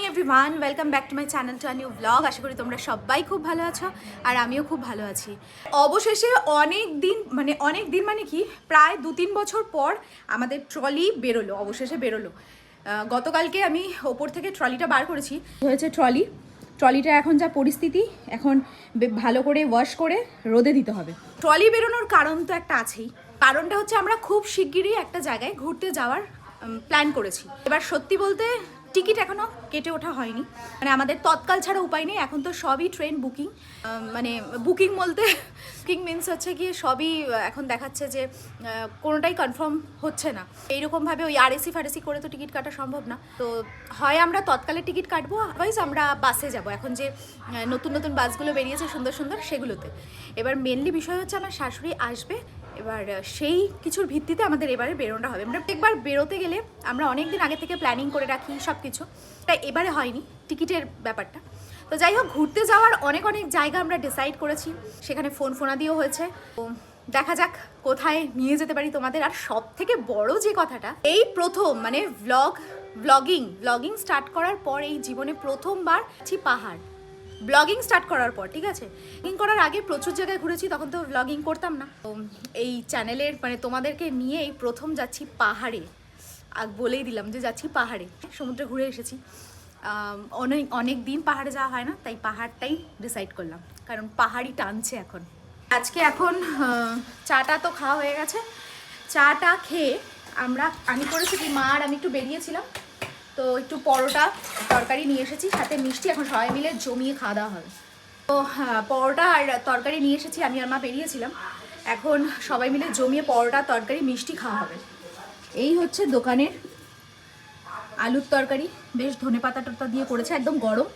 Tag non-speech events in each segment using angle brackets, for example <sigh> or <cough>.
Morning everyone welcome back to my channel to new blog আশা করি তোমরা সবাই খুব ভালো আছো আর আমিও খুব ভালো আছি। অবশেষে অনেক দিন মানে অনেক দিন মানে কি, প্রায় দু তিন বছর পর আমাদের ট্রলি বেরোলো, অবশেষে বেরোলো। গতকালকে আমি ওপর থেকে ট্রলিটা বার করেছি। হয়েছে ট্রলি? ট্রলিটা এখন যা পরিস্থিতি, এখন ভালো করে ওয়াশ করে রোদে দিতে হবে। ট্রলি বেরোনোর কারণ তো একটা আছেই। কারণটা হচ্ছে আমরা খুব শিগগিরই একটা জায়গায় ঘুরতে যাওয়ার প্ল্যান করেছি। এবার সত্যি বলতে টিকিট এখনও কেটে ওঠা হয়নি। মানে আমাদের তৎকাল ছাড়া উপায় নেই, এখন তো সবই ট্রেন বুকিং মানে বুকিং বলতে বুকিং মিনস হচ্ছে গিয়ে সবই এখন দেখাচ্ছে যে কোনোটাই কনফার্ম হচ্ছে না। এইরকমভাবে ওই আর এসি ফারেসি করে তো টিকিট কাটা সম্ভব না। তো হয় আমরা তৎকালে টিকিট কাটবো আদারওয়াইজ আমরা বাসে যাব। এখন যে নতুন নতুন বাসগুলো বেরিয়েছে সুন্দর সুন্দর সেগুলোতে। এবার মেনলি বিষয় হচ্ছে আমার শাশুড়ি আসবে এবার সেই কিছুর ভিত্তিতে আমাদের এবারে বেরোনোটা হবে। আমরা একবার বেরোতে গেলে আমরা অনেক দিন আগে থেকে প্ল্যানিং করে রাখি সব কিছু তাই এবারে হয়নি, টিকিটের ব্যাপারটা। তো যাই হোক, ঘুরতে যাওয়ার অনেক অনেক জায়গা আমরা ডিসাইড করেছি। সেখানে ফোন ফোনা দিয়েও হয়েছে। তো দেখা যাক কোথায় নিয়ে যেতে পারি তোমাদের। আর সব থেকে বড় যে কথাটা, এই প্রথম মানে ভ্লগ ব্লগিং ব্লগিং স্টার্ট করার পর এই জীবনে প্রথমবার পাহাড়। ব্লগিং স্টার্ট করার পর, ঠিক আছে? ব্লগিং করার আগে প্রচুর জায়গায় ঘুরেছি, তখন তো ব্লগিং করতাম না। তো এই চ্যানেলের মানে তোমাদেরকে নিয়ে এই প্রথম যাচ্ছি পাহাড়ে। বলেই দিলাম যে যাচ্ছি পাহাড়ে। সমুদ্রে ঘুরে এসেছি। অনেক অনেক দিন পাহাড়ে যাওয়া হয় না, তাই পাহাড়টাই ডিসাইড করলাম। কারণ পাহাড়ই টানছে এখন। আজকে এখন চাটা তো খাওয়া হয়ে গেছে। চাটা খেয়ে আমরা, আমি করেছি কি, মা আর আমি একটু বেরিয়েছিলাম। তো একটু পরোটা তরকারি নিয়ে এসেছি সাথে মিষ্টি এখন সবাই মিলে জমিয়ে খাওয়া দাওয়া হবে। তো হ্যাঁ, পরোটা আর তরকারি নিয়ে এসেছি আমি আর মা বেরিয়েছিলাম। এখন সবাই মিলে জমিয়ে পরোটা তরকারি মিষ্টি খাওয়া হবে। এই হচ্ছে দোকানের আলুর তরকারি। বেশ ধনে পাতা টতা দিয়ে করেছে একদম গরম।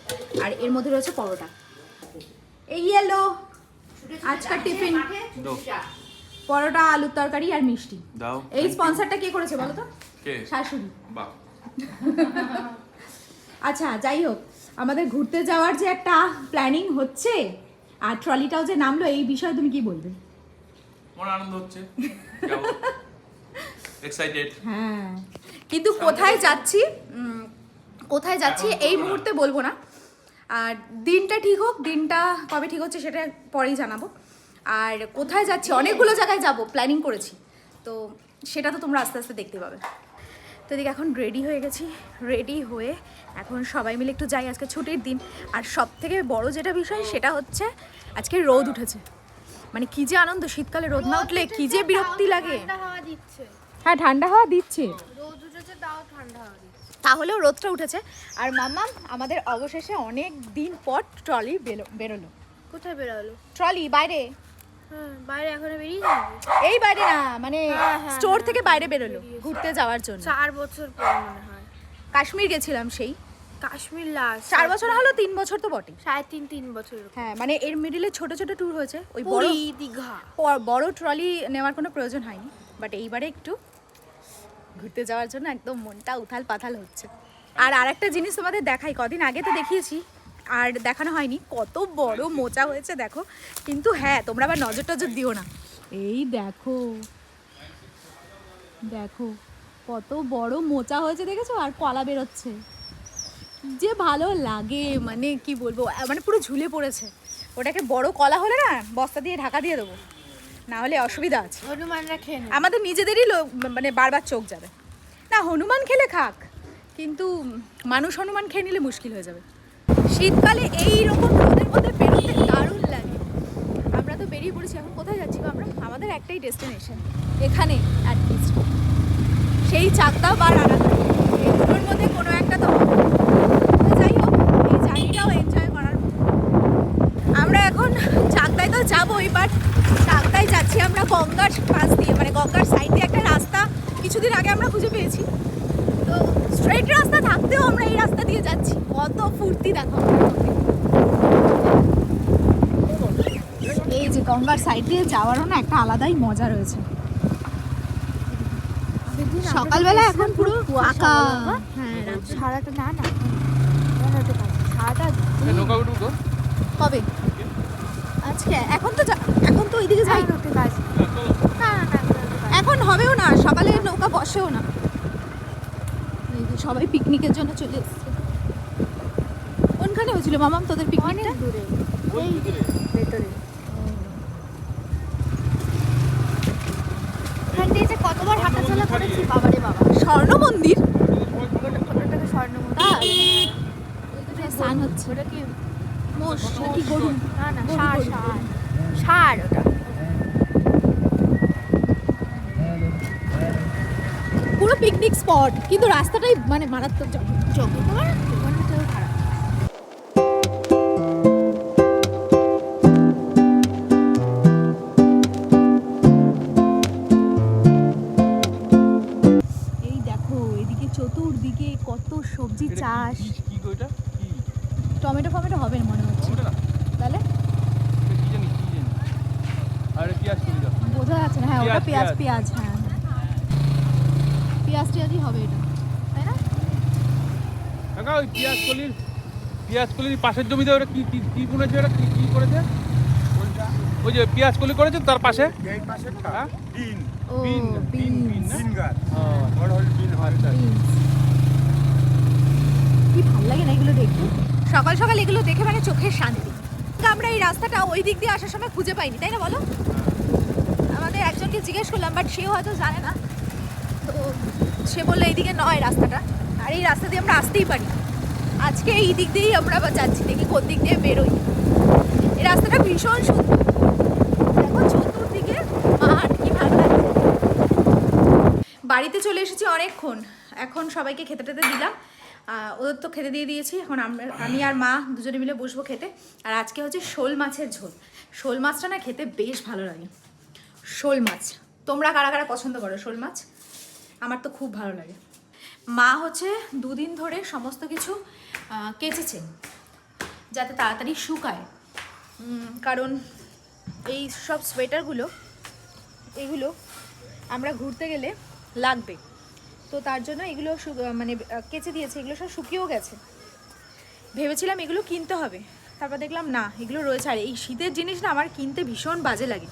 আর এর মধ্যে রয়েছে পরোটা। এই এলো আজকাল টিফিন। পরোটা আলুর তরকারি আর মিষ্টি। এই স্পন্সরটা কে করেছে বলো তো? শাশুড়ি। বাহ। আচ্ছা যাই হোক আমাদের ঘুরতে যাওয়ার যে একটা প্ল্যানিং হচ্ছে আর ট্রলিটাও যে নামলো এই বিষয়ে তুমি কি বলবে? আমার আনন্দ হচ্ছে। এক্সাইটেড হ্যাঁ। কিন্তু কোথায় যাচ্ছি? কোথায় যাচ্ছি? এই মুহূর্তে বলব না। আর দিনটা ঠিক হোক দিনটা কবে ঠিক হচ্ছে সেটা পরেই জানাব। আর কোথায় যাচ্ছি? অনেকগুলো জায়গায় যাব প্ল্যানিং করেছি। তো সেটা তো তোমরা আস্তে আস্তে দেখতে পাবে। তো এদিকে এখন রেডি হয়ে গেছি রেডি হয়ে এখন সবাই মিলে একটু যাই আজকে ছুটির দিন। আর সব থেকে বড় যেটা বিষয় সেটা হচ্ছে আজকে রোদ উঠেছে। মানে কি যে আনন্দ শীতকালে রোদ না উঠলে কি যে বিরক্তি লাগে। হ্যাঁ ঠান্ডা হাওয়া দিচ্ছে। রোদ উঠেছে তাও ঠান্ডা তাহলেও রোদটা উঠেছে। আর মাম্মাম আমাদের অবশেষে অনেক দিন পর ট্রলি বেরো বেরোলো। কোথায় বেরোলো? ট্রলি বাইরে। বাইরে এখনও বেরিয়ে এই বাইরে না মানে হ্যাঁ, হ্যাঁ, স্টোর হ্যাঁ, থেকে বাইরে বেরোলো ঘুরতে যাওয়ার জন্য। চার বছর পর মনে হয়। কাশ্মীর গেছিলাম সেই। কাশ্মীর লাস্ট চার বছর হলো তিন বছর তো বটে সাড়ে তিন তিন বছর হ্যাঁ মানে এর মিডিলে ছোট ছোট ট্যুর হয়েছে। ওই বড় দীঘা। বড় ট্রলি নেওয়ার কোনো প্রয়োজন হয়নি। বাট এইবারে একটু ঘুরতে যাওয়ার জন্য একদম মনটা উথাল পাথাল হচ্ছে। আর আরেকটা জিনিস তোমাদের দেখাই কদিন আগে তো দেখিয়েছি। আর দেখানো হয়নি কত বড় মোচা হয়েছে দেখো। কিন্তু হ্যাঁ তোমরা আবার নজর টজর দিও না। এই দেখো দেখো কত বড় মোচা হয়েছে দেখেছ? আর কলা বেরোচ্ছে। যে ভালো লাগে মানে কি বলব মানে পুরো ঝুলে পড়েছে। ওটাকে বড় কলা হলে না বস্তা দিয়ে ঢাকা দিয়ে দেবো। না হলে অসুবিধা আছে। হনুমানরা খেয়ে। আমাদের নিজেদেরই লোক মানে বারবার চোখ যাবে। না হনুমান খেলে খাক কিন্তু মানুষ হনুমান খেয়ে নিলে মুশকিল হয়ে যাবে। শীতকালে এই রকম রোদের মধ্যে বেরোতে দারুণ লাগে। আমরা তো বেরিয়ে পড়েছি, এখন কোথায় যাচ্ছি আমরা? আমাদের একটাই ডেস্টিনেশন এখানে সেই চাকদা বা রানাঘাট। মধ্যে কোনো একটা তো যাই হোক, এই এনজয় করার। আমরা এখন চাকদায় তো যাবোই বাট চাকদায় যাচ্ছি আমরা গঙ্গার পাশ দিয়ে মানে গঙ্গার সাইড দিয়ে একটা রাস্তা। কিছুদিন আগে আমরা খুঁজে পেয়েছি। তো স্ট্রেট রাস্তা থাকতেও আমরা এই রাস্তা দিয়ে যাচ্ছি। কত ফুর্তি দেখো এই যে গঙ্গার সাইড দিয়ে যাওয়ারও না একটা আলাদাই মজা রয়েছে। সকালবেলা এখন পুরো বাবা। হ্যাঁ সারাটা না না। সারাটা কবে? আজকে? এখন তো এখন তো ওইদিকে যাই। না না এখন হবেও না সকালে নৌকা বসেও না। সবাই পিকনিকের জন্য চলে এসছে। কোনখানে হয়েছিল মামাম তোদের পিকনিকটা দূরে। ওই ভিতরে ভেতরে। ওখান দিয়ে যে কতবার হাঁটাচলা করেছি বাবারে বাবা। স্বর্ণ মন্দির ওটাকে স্বর্ণ তাই? মন্দির স্নান হচ্ছে। ওটা কি মোষ কি গরু? না না ষাঁড় ওটা। পিকনিক স্পট কিন্তু রাস্তাটাই মানে মারাত্মক জঘন্য। চতুর্দিকে কত সবজি চাষ। কি-? টমেটো ফমেটো হবে মনে হচ্ছে। তাহলে? কি। বোঝা যাচ্ছে না হ্যাঁ ওটা পেঁয়াজ। পেঁয়াজ হ্যাঁ। পেঁয়াজ টিয়াজই হবে এটা তাই না? কাকা, ওই পেঁয়াজ কলির পেঁয়াজ কলির পাশের জমিতে ওটা কি কি- কি বুনেছে ওটা কি কি করেছে? ওই যে পেঁয়াজ কলি করেছে তার পাশে? এই পাশেরটা হ্যাঁ? বিন। বিন, বিন, বিন বিন গাছ। বড় হল বিন হয়। কি ভালো লাগে না এগুলো দেখতে? সকাল সকাল এগুলো দেখে মানে চোখের শান্তি। আমরা এই রাস্তাটা ওই দিক দিয়ে আসার সময় খুঁজে পাইনি তাই না বলো? আমাদের একজনকে জিজ্ঞেস করলাম বাট সেও হয়তো জানে না। সে বলল, এইদিকে নয় রাস্তাটা। আর এই রাস্তা দিয়ে আমরা আসতেই পারি। আজকে এই দিক দিয়েই আমরা আবার যাচ্ছি, দেখি কোন দিক দিয়ে বেরোই। এই রাস্তাটা ভীষণ সুন্দর। দেখো চতুর্দিকে মাঠ কি ভালো বাড়িতে চলে এসেছি অনেকক্ষণ। এখন সবাইকে খেতে টেতে দিলাম। ওদের তো খেতে দিয়ে দিয়েছি। এখন আমরা, আমি আর মা দুজনে মিলে বসবো খেতে। আর আজকে হচ্ছে শোল মাছের ঝোল। শোল মাছটা না খেতে বেশ ভালো লাগে। শোল মাছ। তোমরা কারা কারা পছন্দ করো শোল মাছ? আমার তো খুব ভালো লাগে। মা হচ্ছে দুদিন ধরে সমস্ত কিছু কেচেছে যাতে তাড়াতাড়ি শুকায়। কারণ এই সব সোয়েটারগুলো, এগুলো আমরা ঘুরতে গেলে লাগবে। তো তার জন্য এগুলো মানে কেচে দিয়েছে, এগুলো সব শুকিয়েও গেছে। ভেবেছিলাম এগুলো কিনতে হবে, তারপর দেখলাম না, এগুলো রয়েছে। আর এই শীতের জিনিস না আমার কিনতে ভীষণ বাজে লাগে।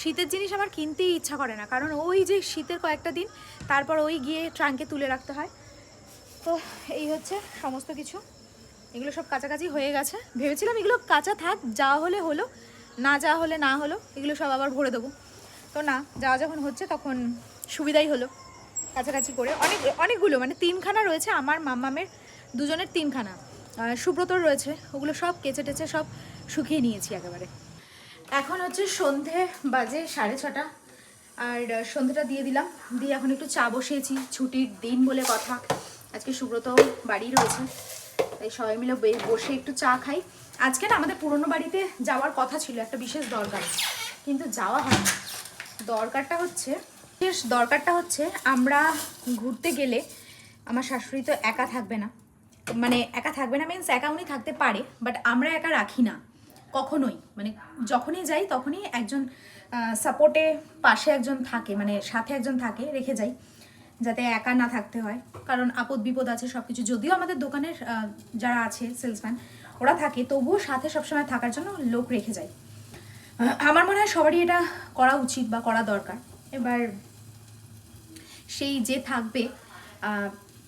শীতের জিনিস আমার কিনতেই ইচ্ছা করে না। কারণ ওই যে শীতের কয়েকটা দিন, তারপর ওই গিয়ে ট্রাঙ্কে তুলে রাখতে হয়। তো এই হচ্ছে সমস্ত কিছু। এগুলো সব কাছাকাছি হয়ে গেছে। ভেবেছিলাম এগুলো কাঁচা থাক, যা হলে হলো, না যা হলে না হলো, এগুলো সব আবার ভরে দেবো। তো না, যাওয়া যখন হচ্ছে তখন সুবিধাই হলো কাছাকাছি করে। অনেক, অনেকগুলো মানে তিনখানা রয়েছে আমার মাম্মামের, দুজনের তিনখানা। সুব্রতর রয়েছে, ওগুলো সব কেচে টেচে সব শুকিয়ে নিয়েছি একেবারে। এখন হচ্ছে সন্ধে বাজে সাড়ে ছটা। আর সন্ধেটা দিয়ে দিলাম। দিয়ে এখন একটু চা বসিয়েছি, ছুটির দিন বলে কথা। আজকে সুব্রত বাড়ি রয়েছে, তাই সবাই মিলে বসে একটু চা খাই। আজকে না আমাদের পুরনো বাড়িতে যাওয়ার কথা ছিল, একটা বিশেষ দরকার। কিন্তু যাওয়া হয় না। দরকারটা হচ্ছে, বিশেষ দরকারটা হচ্ছে আমরা ঘুরতে গেলে আমার শাশুড়ি তো একা থাকবে না। মানে একা থাকবে না মিনস একা উনি থাকতে পারে বাট আমরা একা রাখি না। কখনোই মানে যখনই যাই তখনই একজন সাপোর্টে পাশে একজন থাকে মানে সাথে একজন থাকে, রেখে যাই, যাতে একা না থাকতে হয়। কারণ আপদ বিপদ আছে সব কিছু যদিও আমাদের দোকানের যারা আছে সেলসম্যান ওরা থাকে, তবুও সাথে সবসময় থাকার জন্য লোক রেখে যায় আমার মনে হয় সবারই এটা করা উচিত বা করা দরকার। এবার সেই যে থাকবে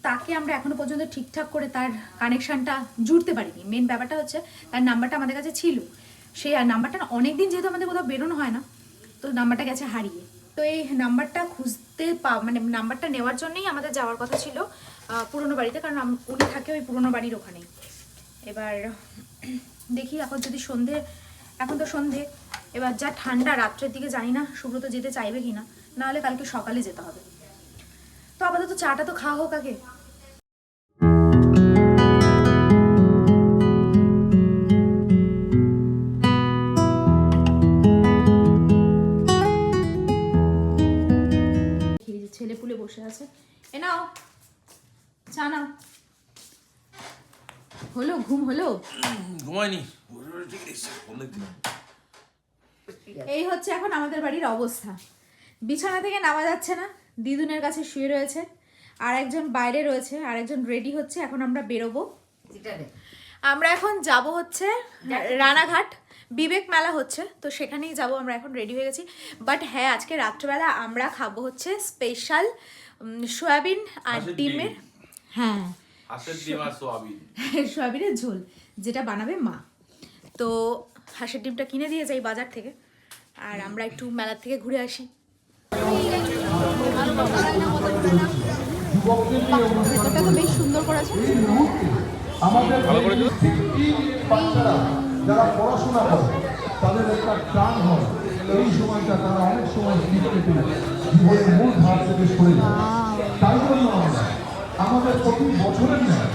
তাকে আমরা এখনও পর্যন্ত ঠিকঠাক করে তার কানেকশনটা জুড়তে পারিনি। মেন ব্যাপারটা হচ্ছে, তার নাম্বারটা আমাদের কাছে ছিল। সেই, আর নাম্বারটা অনেক দিন যেহেতু আমাদের কোথাও বেরোনো হয় না, তো নাম্বারটা গেছে হারিয়ে। তো এই নাম্বারটা খুঁজতে পা মানে নাম্বারটা নেওয়ার জন্যই আমাদের যাওয়ার কথা ছিল পুরনো বাড়িতে, কারণ উনি থাকে ওই পুরনো বাড়ির ওখানেই। এবার দেখি, এখন যদি সন্ধে, এখন তো সন্ধে। এবার যা ঠান্ডা, রাত্রের দিকে জানি না সুব্রত যেতে চাইবে কি না নাহলে কালকে সকালে যেতে হবে। তো আপাতত চাটা তো খাওয়া হোক আগে। ছেলে পুলে বসে আছে। এ নাও চা নাও। হলো ঘুম হলো? ঘুমায়নি। এই হচ্ছে এখন আমাদের বাড়ির অবস্থা। বিছানা থেকে নামা যাচ্ছে না। দিদুনের কাছে শুয়ে রয়েছে আর একজন বাইরে রয়েছে আর একজন রেডি হচ্ছে এখন আমরা বেরোবো। আমরা এখন যাব হচ্ছে রানাঘাট। বিবেক মেলা হচ্ছে তো সেখানেই যাব আমরা এখন রেডি হয়ে গেছি। বাট হ্যাঁ আজকে রাত্রেবেলা আমরা খাব হচ্ছে স্পেশাল সয়াবিন আর ডিমের হ্যাঁ। <laughs> সয়াবিনের ঝোল যেটা বানাবে মা। তো হাঁসের ডিমটা কিনে দিয়ে যাই বাজার থেকে আর আমরা একটু মেলার থেকে ঘুরে আসি। ভেতরটা তো বেশ সুন্দর করেছে। বাচ্চারা যারা পড়াশোনা করে তাদের একটা টান হয়। এই সময়টা তারা অনেক সময় স্লিপ কেটে জীবনের মূল ধার থেকে সরে যায়। তাই জন্য আমরা আমাদের প্রতি বছরের ন্যায়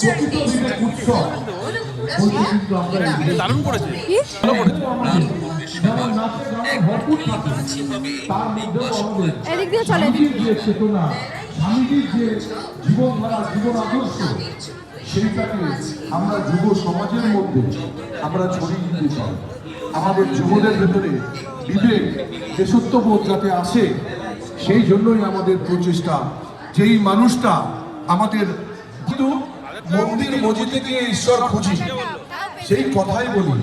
প্রকৃত উৎসব বলতে কিন্তু আমরা এই দারুণ করেছে। ভালো করেছে যেমন নাচে গানে ভরপুর থাকে। তার মধ্যেও আমাদের এদিক দিয়ে চলে। যে চেতনা স্বামীজির যে জীবনধারা জীবন আদর্শ সেইটাকে আমরা যুব সমাজের মধ্যে আমরা ছড়িয়ে দিতে চাই। আমাদের যুবদের ভেতরে বিবেক দেশত্ববোধ যাতে আসে সেই জন্যই আমাদের প্রচেষ্টা। যেই মানুষটা আমাদের কিন্তু মন্দির মসজিদে গিয়ে ঈশ্বর খুঁজি সেই কথাই বলি।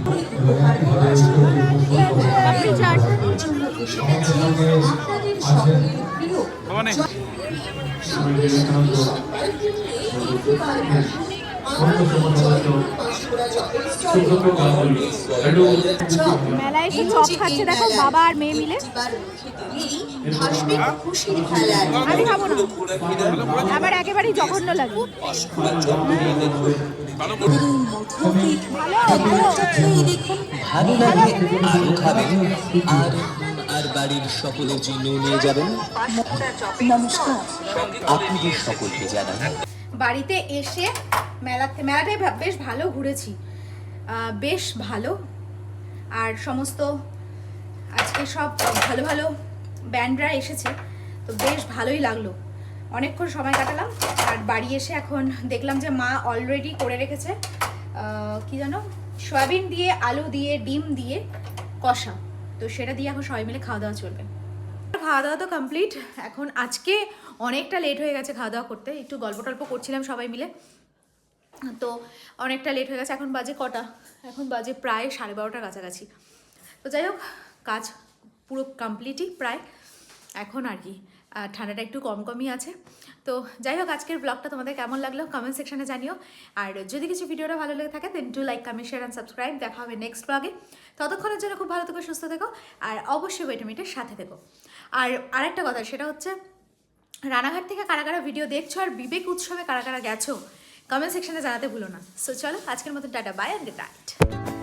মেলায় চপ খাচ্ছে, দেখো, বাবা আর মেয়ে মিলে। আমি খাব না। আমার একেবারেই জঘন্য লাগে। ভালো লাগলে আরও খাবেন আর আর বাড়ির সকলের জন্য নিয়ে যাবেন নমস্কার আপনাদের সকলকে জানাই বাড়িতে এসে মেলাতে মেলাটাই বেশ ভালো ঘুরেছি। বেশ ভালো। আর সমস্ত আজকে সব ভালো ভালো ব্যান্ডরা এসেছে। তো বেশ ভালোই লাগল। অনেকক্ষণ সময় কাটালাম, আর বাড়ি এসে এখন দেখলাম যে মা অলরেডি করে রেখেছে কি জানো সয়াবিন দিয়ে, আলু দিয়ে, ডিম দিয়ে কষা। তো সেটা দিয়ে এখন সবাই মিলে খাওয়া দাওয়া চলবে। খাওয়া দাওয়া তো কমপ্লিট এখন আজকে অনেকটা লেট হয়ে গেছে খাওয়া দাওয়া করতে। একটু গল্প টল্প করছিলাম সবাই মিলে। তো অনেকটা লেট হয়ে গেছে, এখন বাজে কটা? এখন বাজে প্রায় সাড়ে বারোটার কাছাকাছি। তো যাই হোক, কাজ পুরো কমপ্লিটই প্রায়। এখন আর কি। ঠান্ডাটা একটু কম কমই আছে। তো যাই হোক, আজকের ব্লগটা তোমাদের কেমন লাগল কমেন্ট সেকশানে জানিও। আর যদি কিছু ভিডিওটা ভালো লেগে থাকে then to like comment share and subscribe দেখা হবে নেক্সট ব্লগে ততক্ষণের জন্য খুব ভালো থেকো, সুস্থ থেকো। আর অবশ্যই ওয়েটমিটের সাথে থেকো। আর আরেকটা কথা, সেটা হচ্ছে, রানাঘাট থেকে কারা কারা ভিডিও দেখছ আর বিবেক উৎসবে কারা কারা গেছো কমেন্ট সেকশানে জানাতে ভুলো না। সো চলো, আজকের মতো টাটা বাই অ্যান্ড গুড